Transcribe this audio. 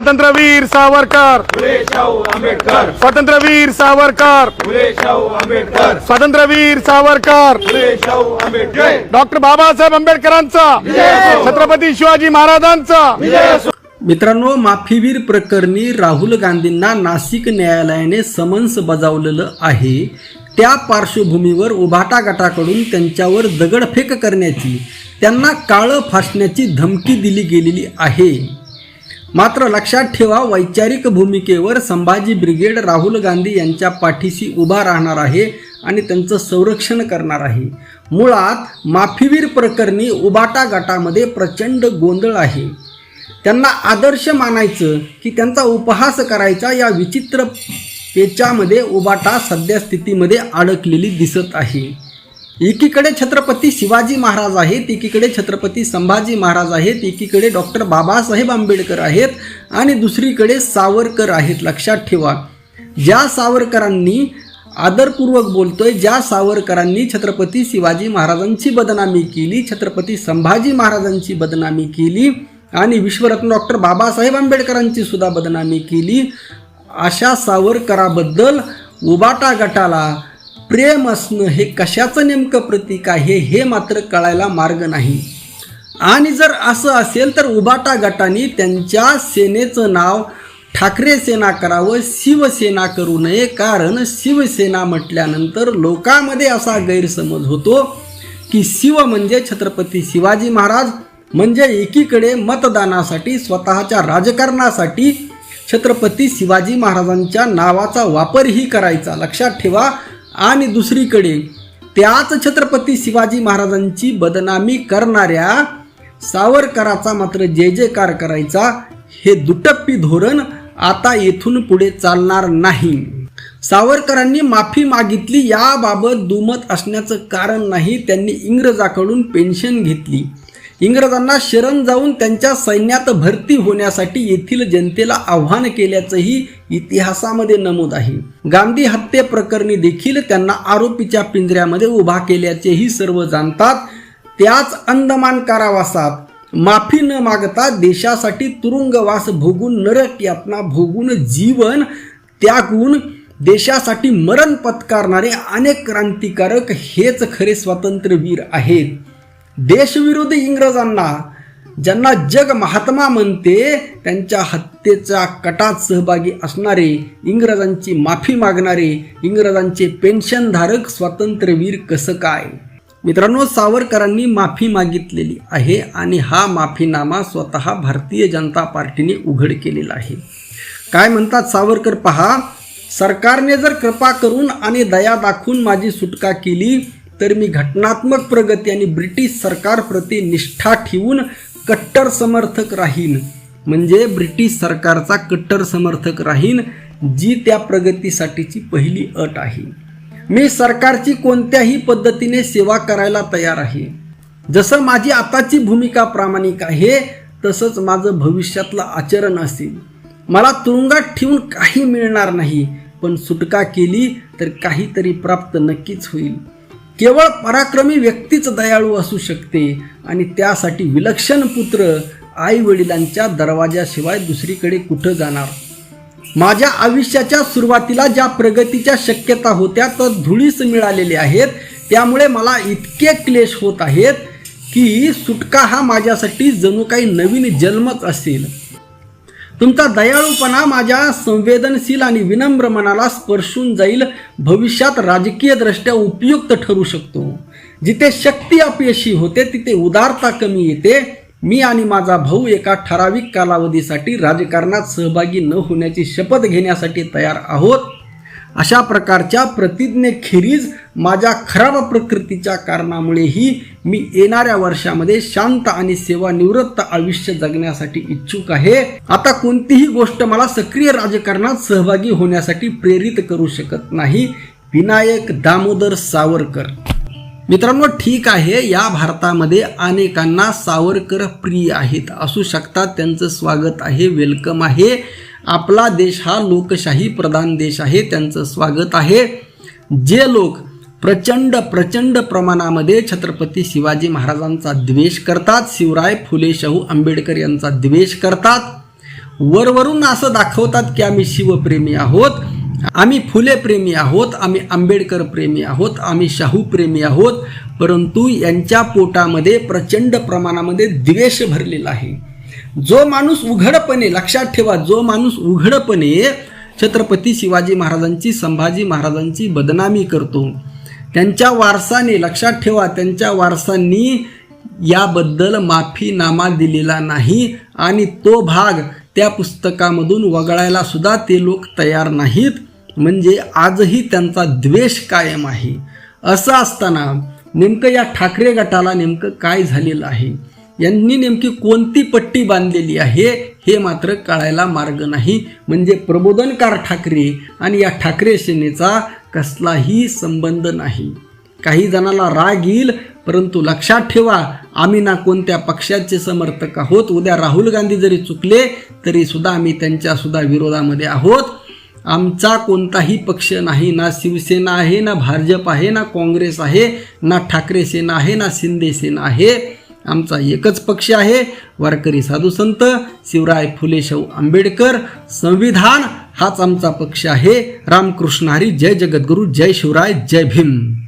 स्वातंत्र्यवीर सावरकर. फुले शाहू आंबेडकर स्वातंत्र्यवीर सावरकर. फुले शाहू आंबेडकर स्वातंत्र्यवीर सावरकर. फुले शाहू आंबेडकर डॉक्टर बाबासाहेब आंबेडकरांचा. छत्रपती शिवाजी महाराजांचा. मित्रांनो माफीवीर प्रकरणी राहुल गांधींना नाशिक न्यायालयाने समन्स बजावलेलं आहे. त्या पार्श्वभूमीवर उभाटा गटाकडून त्यांच्यावर दगडफेक करण्याची त्यांना काळं फासण्याची धमकी दिली गेलेली आहे. मात्र लक्षात ठेवा वैचारिक भूमिकेवर संभाजी ब्रिगेड राहुल गांधी यांच्या पाठीशी उभा राहणार आहे आणि त्यांचं संरक्षण करणार आहे. मुळात माफीवीर प्रकरणी उबाटा गटामध्ये प्रचंड गोंधळ आहे. त्यांना आदर्श मानायचं की त्यांचा उपहास करायचा या विचित्र पेचामध्ये उबाटा सध्या स्थितीमध्ये अडकलेली दिसत आहे. एकीकडे छत्रपती शिवाजी महाराज आहेत एकीकडे छत्रपती संभाजी महाराज आहेत एकीकडे डॉक्टर बाबासाहेब आंबेडकर आहेत आणि दुसरीकडे सावरकर आहेत. लक्षात ठेवा ज्या सावरकरांनी आदरपूर्वक बोलतोय ज्या सावरकरांनी छत्रपती शिवाजी महाराजांची बदनामी केली छत्रपती संभाजी महाराजांची बदनामी केली आणि विश्वरत्न डॉक्टर बाबासाहेब आंबेडकरांची सुद्धा बदनामी केली अशा सावरकराबद्दल उबाटा गटाला प्रेम असणं हे कशाचं नेमकं प्रतीक आहे हे मात्र कळायला मार्ग नाही. आणि जर असं असेल तर उबाटा गटाने त्यांच्या सेनेचं नाव ठाकरे सेना करावं शिवसेना करू नये. कारण शिवसेना म्हटल्यानंतर लोकांमध्ये असा गैरसमज होतो की शिव म्हणजे छत्रपती शिवाजी महाराज म्हणजे एकीकडे मतदानासाठी स्वतःच्या राजकारणासाठी छत्रपती शिवाजी महाराजांच्या नावाचा वापरही करायचा. लक्षात ठेवा आणि दुसरीकडे त्याच छत्रपती शिवाजी महाराजांची बदनामी करणाऱ्या सावरकराचा मात्र जे जयकार करायचा हे दुटप्पी धोरण आता येथून पुढे चालणार नाही. सावरकरांनी माफी मागितली याबाबत दुमत असण्याचं कारण नाही त्यांनी इंग्रजाकडून पेन्शन घेतली. इंग्रजांना शरण जाऊन त्यांच्या सैन्यात भरती होण्यासाठी येथील जनतेला आव्हान केल्याचंही इतिहासामध्ये नमूद आहे. गांधी हत्येप्रकरणी देखील त्यांना आरोपीच्या पिंजऱ्यामध्ये उभा केल्याचेही सर्व जाणतात. त्याच अंदमान कारावासात माफी न मागता देशासाठी तुरुंगवास भोगून नरक यातना भोगून जीवन त्यागून देशासाठी मरण पत्कारणारे अनेक क्रांतिकारक हेच खरे स्वातंत्र्यवीर आहेत. देशविरोधी इंग्रजांना ज्यांना जग महात्मा म्हणते त्यांच्या हत्येच्या कटात सहभागी असणारे इंग्रजांची माफी मागणारे इंग्रजांचे पेन्शनधारक स्वातंत्र्यवीर कसं काय? मित्रांनो सावरकरांनी माफी मागितलेली आहे आणि हा माफीनामा स्वतः भारतीय जनता पार्टीने उघड केलेला आहे. काय म्हणतात सावरकर? पहा सरकारने जर कृपा करून आणि दया दाखवून माझी सुटका केली तर मी घटनात्मक प्रगती आणि ब्रिटिश सरकारप्रती निष्ठा ठेवून कट्टर समर्थक राहीन. म्हणजे ब्रिटिश सरकारचा कट्टर समर्थक राहीन जी त्या प्रगतीसाठीची पहिली अट आहे. मी सरकारची कोणत्याही पद्धतीने सेवा करायला तयार आहे. जसं माझी आताची भूमिका प्रामाणिक आहे तसंच माझं भविष्यातलं आचरण असेल. मला तुरुंगात ठेवून काही मिळणार नाही पण सुटका केली तर काहीतरी प्राप्त नक्कीच होईल. केवळ पराक्रमी व्यक्तीच दयाळू असू शकते. आणि त्यासाठी विलक्षण पुत्र आई वडिलांच्या दरवाजाशिवाय दुसरीकडे कुठं जाणार? माझ्या आयुष्याच्या सुरुवातीला ज्या प्रगतीच्या शक्यता होत्या तर धुळीस मिळालेले आहेत. त्यामुळे मला इतके क्लेश होत आहेत की सुटका हा माझ्यासाठी जणू काही नवीन जन्मच असेल. तुमचा दयाळूपणा माझ्या संवेदनशील आणि विनम्र मनाला स्पर्शून जाईल. भविष्यात राजकीयदृष्ट्या उपयुक्त ठरू शकतो. जिथे शक्ती अपयशी होते तिथे उदारता कमी येते. मी आणि माझा भाऊ एका ठराविक कालावधीसाठी राजकारणात सहभागी न होण्याची शपथ घेण्यासाठी तयार आहोत. अशा प्रकारच्या प्रतिज्ञेखेरीज माझ्या खराब प्रकृतीच्या कारणामुळेही मी येणाऱ्या वर्षामध्ये शांत आणि सेवानिवृत्त आयुष्य जगण्यासाठी इच्छुक आहे. आता कोणतीही गोष्ट मला सक्रिय राजकारणात सहभागी होण्यासाठी प्रेरित करू शकत नाही. विनायक दामोदर सावरकर. मित्रांनो ठीक आहे या भारतामध्ये अनेकांना सावरकर प्रिय आहेत. असू शकतात त्यांचं स्वागत आहे वेलकम आहे. आपला देश हा लोकशाही प्रधान देश आहे त्यांचं स्वागत आहे. जे लोक प्रचंड प्रचंड प्रमाणामध्ये छत्रपती शिवाजी महाराजांचा द्वेष करतात शिवराय फुले शाहू आंबेडकर यांचा द्वेष करतात वरवरून असं दाखवतात की आम्ही शिवप्रेमी आहोत आम्ही फुले प्रेमी आहोत आम्ही आंबेडकर प्रेमी आहोत आम्ही शाहू प्रेमी आहोत परंतु यांच्या पोटामध्ये प्रचंड प्रमाणामध्ये द्वेष भरलेला आहे. जो माणूस उघडपणे लक्षात ठेवा जो माणूस उघडपणे छत्रपती शिवाजी महाराजांची संभाजी महाराजांची बदनामी करतो त्यांच्या वारसाने लक्षात ठेवा त्यांच्या वारसांनी याबद्दल माफीनामा दिलेला नाही आणि तो भाग त्या पुस्तकामधून वगळायला सुद्धा ते लोक तयार नाहीत. म्हणजे आजही त्यांचा द्वेष कायम आहे. असं असताना नेमकं या ठाकरे गटाला नेमकं काय झालेलं आहे? यांनी नेमकी कोणती पट्टी बांधलेली आहे हे मात्र कळायला मार्ग नाही. म्हणजे प्रबोधनकार ठाकरे आणि या ठाकरे सेनेचा कसलाही संबंध नाही. काही जणाला राग येईल परंतु लक्षात ठेवा आम्ही ना कोणत्या पक्षाचे समर्थक आहोत. उद्या राहुल गांधी जरी चुकले तरी सुद्धा आम्ही त्यांच्यासुद्धा विरोधामध्ये आहोत. आमचा कोणताही पक्ष नाही. ना शिवसेना आहे ना भाजप आहे ना काँग्रेस आहे ना ठाकरे सेना आहे ना शिंदे सेना आहे. आमचा एकच पक्ष आहे. वारकरी साधू संत शिवराय फुले शाहू आंबेडकर. संविधान हाच आमचा पक्ष आहे. रामकृष्ण हरी जय जगद्गुरू जय शिवराय जय भीम.